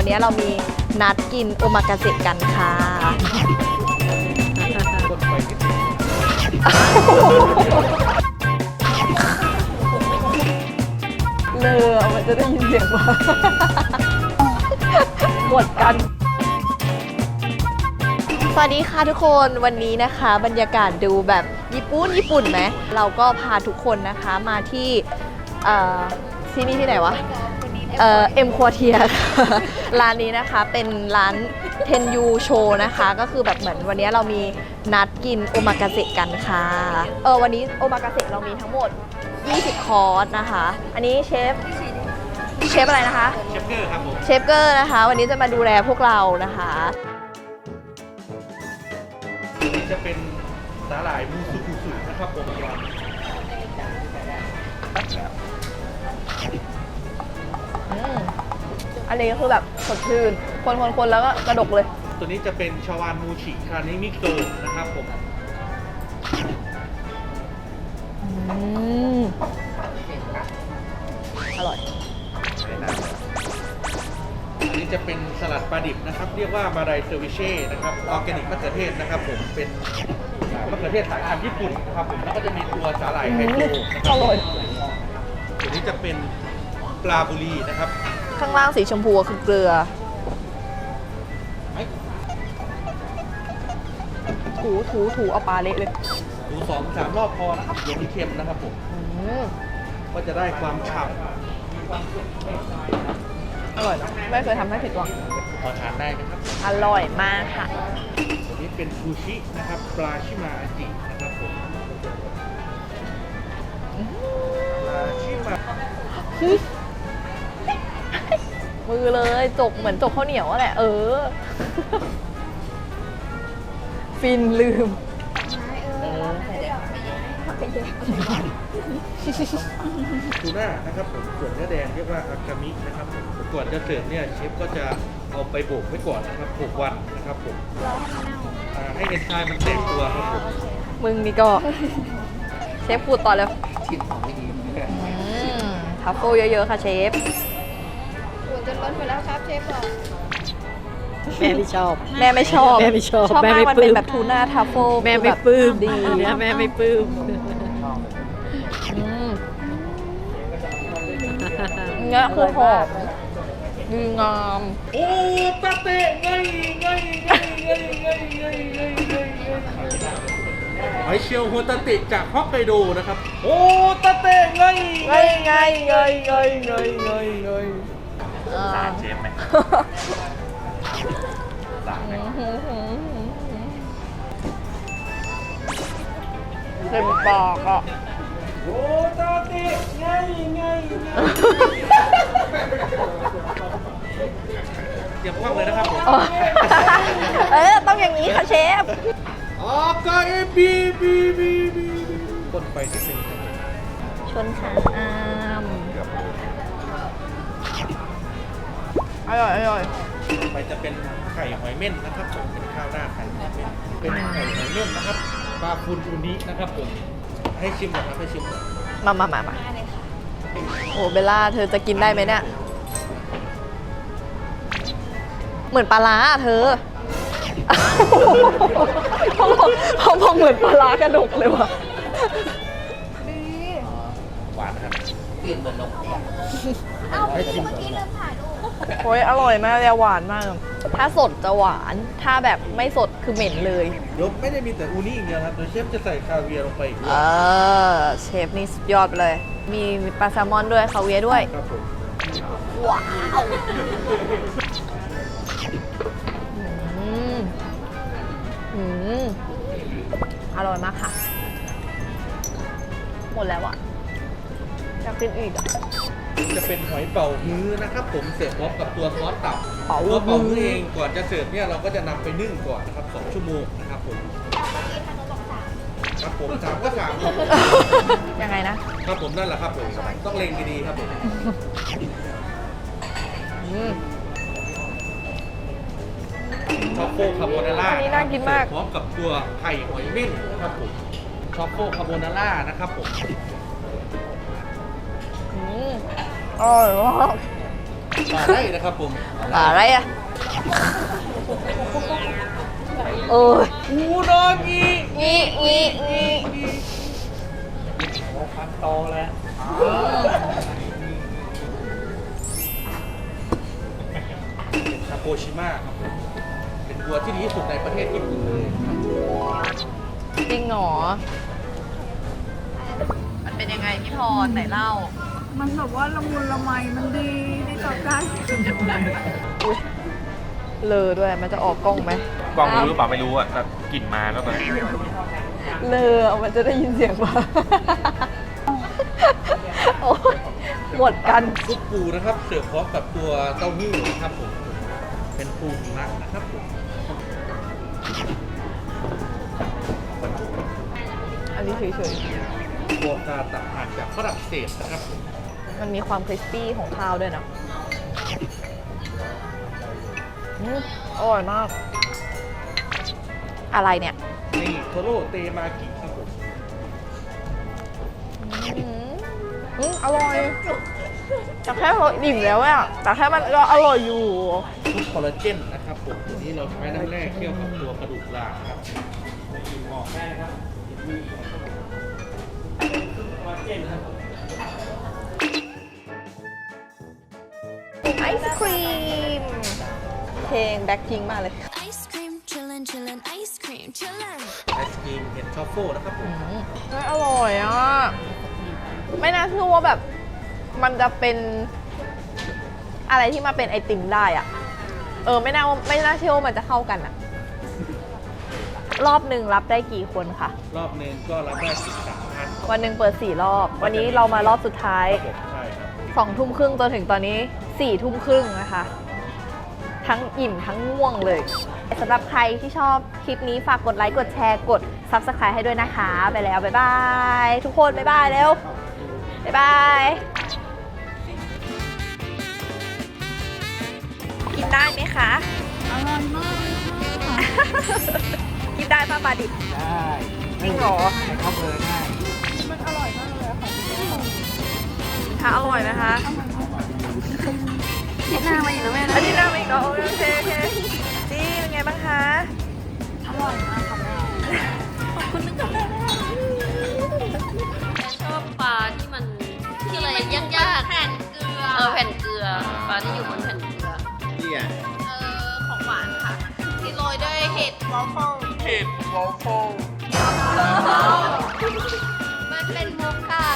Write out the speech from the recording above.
วันนี้เรามีนัดกินโอมากาเสะกันค่ะคนไปนิดนึงเลอมันจะได้ยินเสียงว่าหมดกัน สวัสดีค่ะทุกคนวันนี้นะคะ บรรยากาศดูแบบญี่ปุ่นญี่ปุ่นไหมเราก็พาทุกคนนะคะมาที่เอ่อที่นี่ที่ไหนวะ เอ่อเอ็มควอเทียร้านนี้นะคะเป็นร้านเทนยูโชนะคะ ก็คือแบบเหมือนวันนี้เรามีนัดกินโอมากาเสะกันค่ะ เออวันนี้โอมากาเสะเรามีทั้งหมด 20 คอร์สนะคะ อันนี้เชฟเชฟอะไรนะคะ เชฟเกอร์ครับผม เชฟเกอร์นะคะ วันนี้จะมาดูแลพวกเรานะคะนี่จะเป็นสาหร่ายมูสุกุสุนะครับผม อันนี้ก็คือแบบสดชื่น คนคนคนแล้วก็กระดกเลย ตัวนี้จะเป็นชาวานมูชิคานิมิโกะนะครับผมอืมอร่อย อันนี้จะเป็นสลัดปลาดิบนะครับ เรียกว่ามาไดเซอร์วิเช่นะครับออร์แกนิกมะเขือเทศนะครับผมเป็นมะเขือเทศสายพันธุ์ญี่ปุ่นนะครับผมแล้วก็จะมีตัวสาหร่ายไฮโดรนะคอรับร่อย ตัวนี้จะเป็นปลาบุรีนะครับ ข้างล่างสีชมพูคือเกลือถูถูถูเอาปลาเละเลยดูสองสามรอบพอนะครับเดี๋ยวมันเค็มนะครับผมอืมก็จะได้ความฉ่อร่อยเนอะไม่เคยทำให้ผิดหวังำพอทานได้นะครับอร่อยมากค่ะตัวนี้เป็นซูชินะครับปลาชิมาอาจินะครับผมปลาชิมา มือเลยจกเหมือนจกข้าวเหนียวอะแหละเออ ฟินลืม ทูน่านะครับผมส่วนเนื้อแดงเรียกว่าอากามินะครับผมก่อนจะเสิร์ฟเนี่ยเชฟก็จะเอาไปโบกไว้ก่อนนะครับ6วันนะครับผมอ่าให้เอนไซม์มันแตกตัวครับผมมึงนี่ก็ เชฟพูดต่อแล้วทัฟเฟิลเยอะ ๆ ค่ะเชฟหัว จะล้นไปแล้วครับเชฟบอกแม่ไม่ชอบ แม่ไม่ชอบแม่ไม่ชอบชอบแม่มากไม่มันปลื้เป็นม แบบทูน่าทัฟเฟิลแม่ไม่ปลื้มดีเนี่ยแม่ไม่ปลื้มอืมเนี้ยคือหอมดีงามโอ้ตาเตะไงไงไงไงไงไงไงไงหอยเชลล์โฮตาเตะจากฮอกไกโดนะครับ โอ้ตาเตะไงไงไงไงไงไงไงไงสาร เชฟไหมสารไหมเต็มปากอะโอ้ตาเตะไงไงไงเตรียมกล้องเลยนะครับผมเออ ต้องอย่างนี้ค่ะเชฟอากาเอบีบีบีบีคนไปที่หนึ่งครับชนขาอาม อร่อยอร่อยไปจะเป็นไข่หอยเม่นนะครับผมเป็นข้าวหน้าไข่หอยเม่นเป็นไข่หอยเม่นนะครับปลาคูนอูนินะครับผมให้ชิมก่อนครับให้ชิมก่อนมามามามาโอ้เบลล่าเธอจะกินได้ไหมเนี่ยเหมือนปลาร้าอะเธอพองพองพองเหมือนปลาร้ากระดกเลยว่ะหวานนะครับเอ้าให้ชิมก่อนเมื่อกี้ลืมถ่ายรูป โอ้ยอร่อยมากเลยหวานมาก ถ้าสดจะหวาน ถ้าแบบไม่สดคือเหม็นเลย เดี๋ยวไม่ได้มีแต่อูนิอย่างเดียวครับเดี๋ยวเชฟจะใส่คาเวียร์ลงไปอีกด้วเอยอ เชฟนี่สุดยอดไปเลย มีมีปลาแซลมอนด้วยคาเวียร์ด้วย ครับผมว้าวอืมอืมอร่อยมากค่ะ หมดแล้วอะอยากกินอีกอะ จะเป็นหอยเป่าฮื้อนะครับ ผมเสิร์ฟพร้อมกับตัวซอสตับเป่าฮื้ตัอวเป่าฮื้อเองก่อนจะเสิร์ฟเนี่ยเราก็จะนำไปนึ่งก่อนนะครับ2ชั่วโมงนะครับผมครับผมสามก็สามครับยังไงนะ ครับผมนั่นแหละครับผมต้องเล็งดีๆครับผมอืม ช็อปโฟคาโบนาร่าอันนี้น่ากินมาก เสิร์ฟพร้อมกับตัวไข่หอยเม่นนะครับผมช็อปโฟคาโบนาร่านะครับผม อืมอร่อยมากปลาได้นะครับผมอะไรอะโอ้ยอูโดงิงี้งี้งี้โอ้พันโตแล้วคาโกชิมะครับผมเป็นวัวที่ดีที่สุดในประเทศญี่ปุ่นเลยครับจริงเหรอมันเป็นยังไงพี่พรไหนเล่า มันแบบว่าละมุนละไมมันดีดีต่อการอุ้ยเลอด้วยมันจะออกกล้องไหมกล้องรู้หรือเปล่าไม่รู้อะแต่กลิ่นมาแล้วตอนนี้เลอมันจะได้ยินเสียงมาโอ้ยหมดกันซุปปูนะครับ เสิร์ฟพร้อมกับตัวเต้าหู้นะครับผมเป็นปูหิมะนะครับผมอันนี้เฉยตัวกาตัดผ่านจากฝรั่งเศสนะครับผมๆ มันมีความคริสปี้ของข้าวด้วยนะอืมอร่อยมาก อะไรเนี่ย นี่โทโร่เตมากิครับผมอืมอืมอร่อย แต่แค่เราดิ่มแล้วอะแต่แค่มันก็อร่อยอยู่ ซุปคอลลาเจนนะครับผมตัวนี้เราใช้น้ำแร่เคี่ยวกับตัวกระดูกลาครับหมอกได้ครับคอลลาเจนครับ ไอศครีม เพลงแบ็คพิงมากเลย Ice cream, chillin', chillin', ice cream, chillin'. ไอศครีมเห็ดทรัฟเฟิลนะครับผมเฮ้ยอร่อยอะ ไม่น่าเชื่อว่าแบบ มันจะเป็น อะไรที่มาเป็นไอติมได้อะ เออ ไม่น่าไม่น่าเชื่อว่ามันจะเข้ากันอะ รอบหนึ่งรับได้กี่คนคะรอบหนึงก็รับได้สิบสามพันวันหนึ่งเปิดสี่รอบ วันนี้เรามารอบสุดท้ายครับผมใช่ครับสองทุ่มครึ่งจนถึงตอนนี้ สี่ทุ่มครึ่งนะคะ ทั้งอิ่มทั้งง่วงเลยสำหรับใครที่ชอบคลิปนี้ฝากกดไลค์ กดแชร์กด Subscribe ให้ด้วยนะคะ ไปแล้ว บ๊ายบาย ทุกคน บ๊ายบายเร็ว บ๊ายบาย กินได้ไหมคะ อร่อยมากกินได้ป้าปลาดิบได้ไม่หรอไม่เข้าเลยง่ายมันอร่อยมากเลยค่ะค่ะอร่อยนะคะ คิดหน้ามาอีกแล้วแม่อันนี้น่าไม่ก็โอเคโอเคจีเป็นไงบ้างคะอร่อยมากค่ะแม่ชอบปลาที่มันที่อะไรยากๆแผ่นเกลือ เออแผ่นเกลือปลาที่อยู่บนแผ่นเกลือเนี่ยเออของหวานค่ะที่โรยด้วยเห็ดวอฟเฟิลเห็ดวอลโฟมันเป็นมุกค่ะ